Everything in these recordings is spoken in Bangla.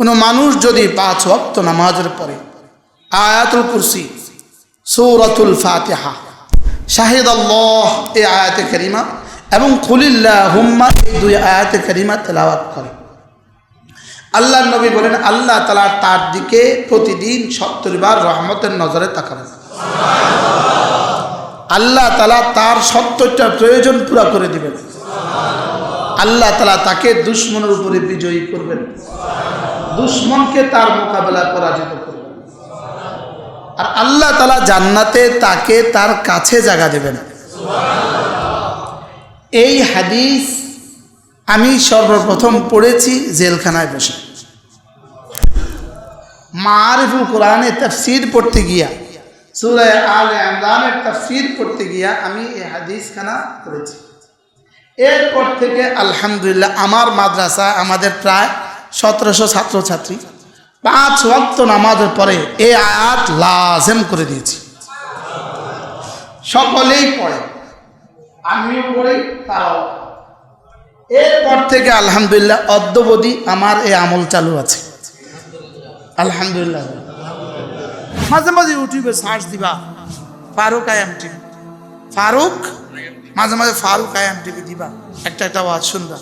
কোনো মানুষ যদি পাঁচ ওয়াক্ত নামাজের পরে আয়াতুল কুরসি, সৌরাতুল ফাতিহা শাহিদ আল্লাহ এই আয়াতে করিমা এবং খুলিল্লাহ হুম্মা এই দুই আয়াতে করিমা তেলাওয়াত করে। আল্লাহ নবী বলেন, আল্লাহ তালা তার দিকে প্রতিদিন সত্তর বার রহমতের নজরে তাকাবেন। আল্লাহ তালা তার সত্তরটা প্রয়োজন পুরা করে দিবেন। আল্লাহ তালা তাকে দুশ্মনের উপরে বিজয়ী করবেন। দুশ্মনকে তার মোকাবেলা পরাজিত করবেন। আর আল্লাহ তালা জান্নাতে তাকে তার কাছে জায়গা দেবেন। এই হাদিস আমি সর্বপ্রথম পড়েছি জেলখানায় বসে। মারিফুল কোরআনে তাফসির পড়তে গিয়া সুরায় আলে ইমরানের তাফসির পড়তে গিয়া আমি এই হাদিসখানা পড়েছি। এরপর থেকে আলহামদুলিল্লাহ আমার মাদ্রাসা আমাদের প্রায় সতেরোশো ছাত্রছাত্রী। পাঁচ ওয়াক্ত নামাজের পরে এই আয়াত লাজেম করে দিয়েছি। সকলেই পড়ে, আমিও পড়ি, তারাও এরপর থেকে আলহামদুলিল্লাহ অদ্যবধি আমার এই আমল চালু আছে। আলহামদুলিল্লাহ। মাঝে মাঝে ইউটিউবে সার্চ দিবা, ফারুক আয়াম টিভি ফারুক মাঝে মাঝে ফারুক আয়াম টিভি দিবা। একটা একটা আওয়াজ শুনবা।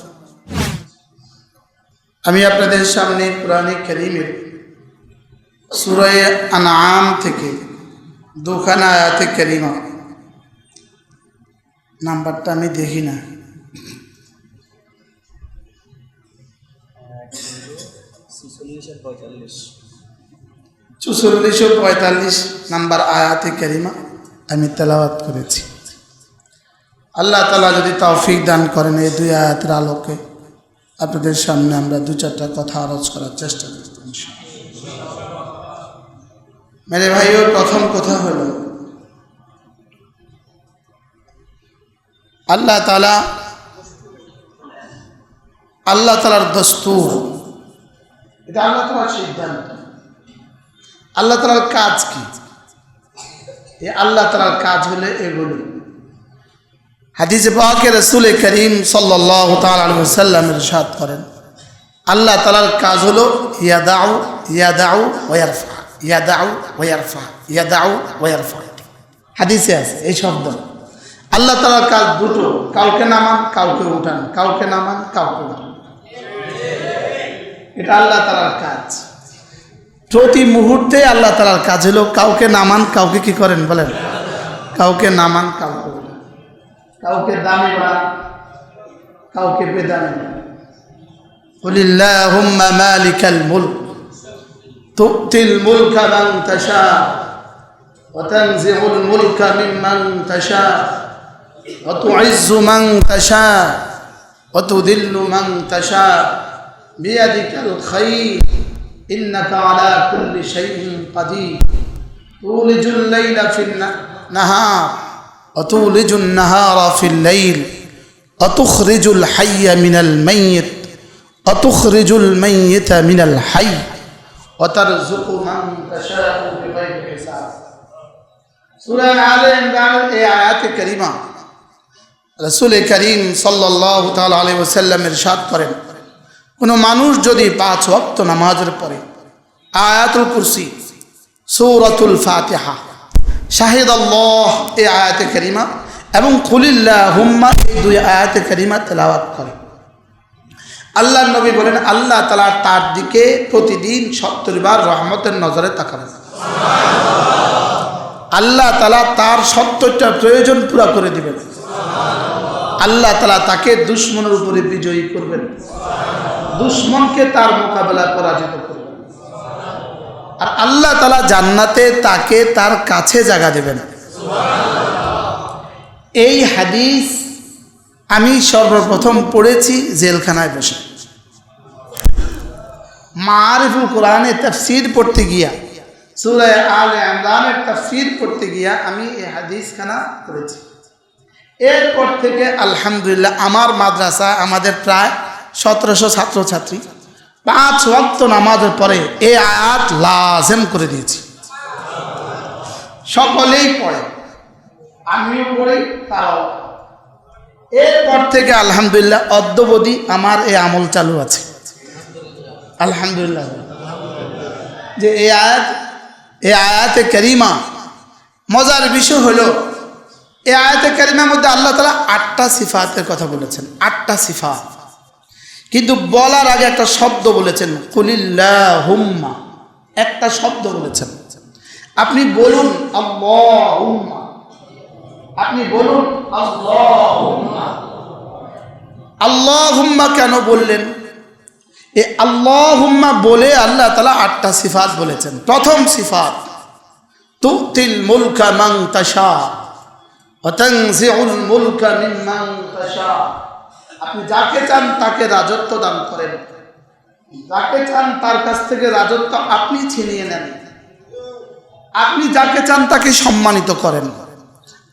আমি আপনাদের সামনে পুরানি করিমের সুরায় আনাম থেকে দুখানা আয়াতে করিমা। নাম্বারটা আমি দেখি না। চুচল্লিশশো পঁয়তাল্লিশ নাম্বার আয়াতে করিমা আমি তেলাওয়াত করেছি। আল্লাহ তালা যদি তৌফিক দান করেন এই দুই আয়াতের আলোকে, আপনাদের সামনে আমরা দু চারটা কথা আলোচ করার চেষ্টা করব মেরে ভাইও, প্রথম কথা হলো, আল্লাহ তালা আল্লাহ তালার দস্তুর, এটা আল্লাহ তালার সিদ্ধান্ত। আল্লাহ তালার কাজ কি? এই আল্লাহ তালার কাজ হলে এগুলো। হাদিসে পাকে রসুল করিম সাল্লাহ তালামের সাদ করেন, আল্লাহ তালার কাজ হলো ইয়াদাউ ইয়াদাউ ওয়ারফা ইয়াদাউ ওয়ারফা ইয়াদাউ ওয়ারফা হাদিসে আছে এই শব্দ। আল্লাহ তালার কাজ দুটো, কাউকে নামান, কাউকে উঠান, কাউকে নামান, কাউকে উঠান। এটা আল্লাহ তালার কাজ। প্রতি মুহূর্তে আল্লাহ তালার কাজ হলো কাউকে নামান, কাউকে কি করেন বলেন? কাউকে নামান, কাউকে কাউকে দামি বাড়ান কাউকে বেদামি قل اللهم مالك الملك تؤتي الملك من تشاء وتنزع الملك ممن تشاء وتعز من تشاء وتذل من تشاء بيدك الخير إنك على كل شيء قدير تولج الليل في النهار وتولج النهار في الليل وتخرج الحي من الميت وتخرج الميت من الحي وترزق من تشاء بغير حساب سورة آل عمران এই আয়াতে কারিমা রসুল করিম সাল্লাহ তাল আলী ওসাল্লাম ইরশাদ করেন কোনো মানুষ যদি পাঁচ ওয়াক্ত নামাজের পরে আয়াতুল কুরসি সৌরাতুল ফাতিহা শাহিদ আল্লাহ এই আয়াতে করিমা এবং খুলিল্লাহ হুম্মা এই দুই আয়াতে করিমা তেলাওয়াত করে। আল্লাহ নবী বলেন, আল্লাহ তালা তার দিকে প্রতিদিন সত্তর বার রহমতের নজরে তাকাবেন। আল্লাহ তালা তার সত্তরটা প্রয়োজন পুরা করে দিবেন। আল্লাহ তালা তাকে দুশ্মনের উপরে বিজয়ী করবেন। দুশ্মনকে তার মোকাবেলা পরাজিত করবেন। আর আল্লাহ তালা জান্নাতে তাকে তার কাছে জায়গা দেবেন। এই হাদিস আমি সর্বপ্রথম পড়েছি জেলখানায় বসে। মারিফুল কোরআনে তাফসির পড়তে গিয়া সুরায় আলে ইমরানের তাফসির পড়তে গিয়া আমি এই হাদিসখানা পড়েছি। এরপর থেকে আলহামদুলিল্লাহ আমার মাদ্রাসা আমাদের প্রায় সতেরোশো ছাত্রছাত্রী পাঁচ ওয়াক্ত নামাজের পরে এই আয়াত লাজেম করে দিয়েছি। সকলেই পড়ে। আমিও পড়ি, তারাও এরপর থেকে আলহামদুলিল্লাহ অদ্যবধি আমার এই আমল চালু আছে। আলহামদুলিল্লাহ। যে এই আয়াত এই আয়াতে করিমা, মজার বিষয় হলো এই আয়াতে করিমার মধ্যে আল্লাহ তালা আটটা সিফাতের কথা বলেছেন। আটটা সিফাত। কিন্তু বলার আগে একটা শব্দ বলেছেন কুলিল্লাহ হুম্মা একটা শব্দ বলেছেন। আপনি বলুন আপনি বলুন, আল্লাহুম্মা। আল্লাহুম্মা কেন বললেন? এ আল্লাহুম্মা বলে আল্লাহ তালা আটটা সিফাত বলেছেন। প্রথম সিফাত, তুতিল মুলকা মাং তাশা অতংজিউল মুলকা তাশা। আপনি যাকে চান তাকে রাজত্ব দান করেন। যাকে চান তার কাছ থেকে রাজত্ব আপনি ছিনিয়ে নেন। আপনি যাকে চান তাকে সম্মানিত করেন।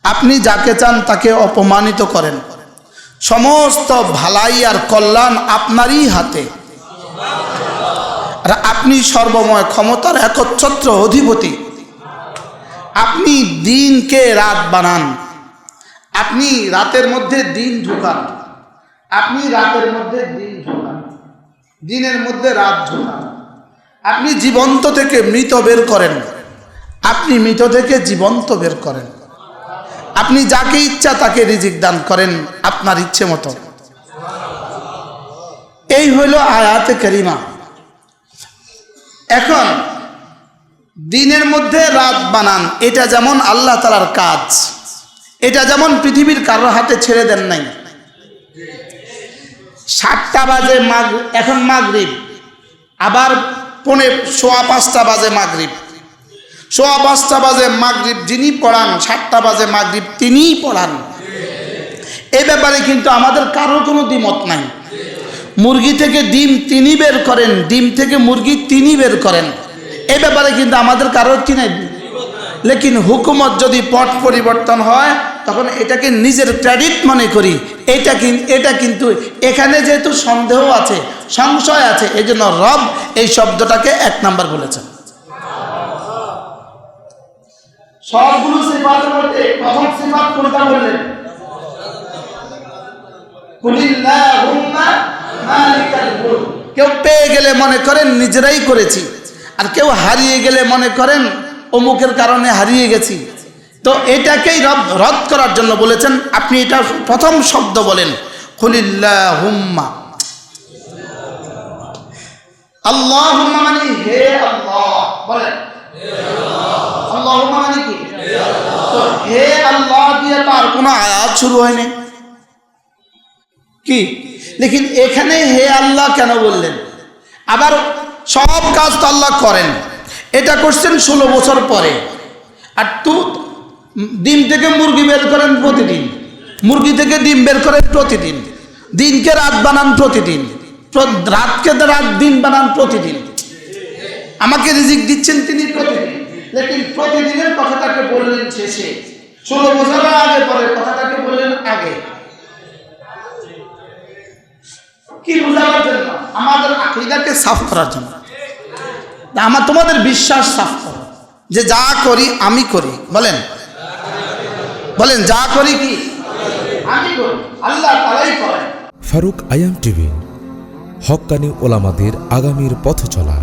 আপনি যাকে চান তাকে অপমানিত করেন। সমস্ত ভালাই আর কল্যাণ আপনারই হাতে। আর আপনি সর্বময় ক্ষমতার একচ্ছত্র অধিপতি। আপনি দিনকে রাত বানান। আপনি রাতের মধ্যে দিন ঢুকান। আপনি রাতের মধ্যে দিন ঢুকান দিনের মধ্যে রাত ঢুকান আপনি জীবন্ত থেকে মৃত বের করেন। আপনি মৃত থেকে জীবন্ত বের করেন। আপনি যাকে ইচ্ছা তাকে রিজিক দান করেন, আপনার ইচ্ছে মতো। এই হইল আয়াতে করিমা। এখন, দিনের মধ্যে রাত বানান। এটা যেমন আল্লাহ তালার কাজ, এটা যেমন পৃথিবীর কারোর হাতে ছেড়ে দেন নাই। সাতটা বাজে মাগ, এখন মাগরিব। আবার পনে সোয়া পাঁচটা বাজে মাগরিব। সোয়া পাঁচটা বাজে মাগরিব যিনি পড়ান, সাতটা বাজে মাগরিব তিনিই পড়ান। এ ব্যাপারে কিন্তু আমাদের কারও কোনো দ্বিমত নাই। মুরগি থেকে ডিম তিনি বের করেন, ডিম থেকে মুরগি তিনি বের করেন। এ ব্যাপারে কিন্তু আমাদের কারোর কি নাই? লেকিন হুকুমত যদি পট পরিবর্তন হয়, তখন এটাকে নিজের ক্রেডিট মনে করি এটা কিন্তু এটা কিন্তু এখানে যেহেতু সন্দেহ আছে, সংশয় আছে এই জন্য রব এই শব্দটাকে এক নাম্বার বলেছেন। কেউ পেয়ে গেলে মনে করেন, নিজেরাই করেছি। আর কেউ হারিয়ে গেলে মনে করেন, অমুকের কারণে হারিয়ে গেছি। তো এটাকেই রদ করার জন্য বলেছেন, আপনি এটা প্রথম শব্দ বলেন। খুলিল্লাহুম্মা আল্লাহ মানে হে আল্লাহ আল্লাহ মানে কি? হে আল্লাহ দিয়ে তার কোনো আয়াত শুরু হয়নি। কি? লেকিন এখানে হে আল্লাহ কেন বললেন? আবার সব কাজ তো আল্লাহ করেন। এটা করছেন ষোলো বছর পরে। আর তু ডিম থেকে মুরগি বের করেন প্রতিদিন। মুরগি থেকে ডিম বের করেন প্রতিদিন। দিনকে রাত বানান প্রতিদিন। রাতকে রাত দিন বানান প্রতিদিন। আমাকে রিজিক দিচ্ছেন তিনি প্রতিদিন। প্রতিদিনের কথাটাকে বললেন শেষে। ষোলো বছর আগে পরে কথাটাকে বললেন আগে। কি জন্য? আমাদের আকিদাকে সাফ করার জন্য। আমার তোমাদের বিশ্বাস সাফ করো। যে যা করি, আমি করি। বলেন বলেন যা করি কি? আমি করি। আল্লাহ তালাই করেন। ফারুক আয়াম টিভি হকানি ওলামাদের আগামীর পথ চলা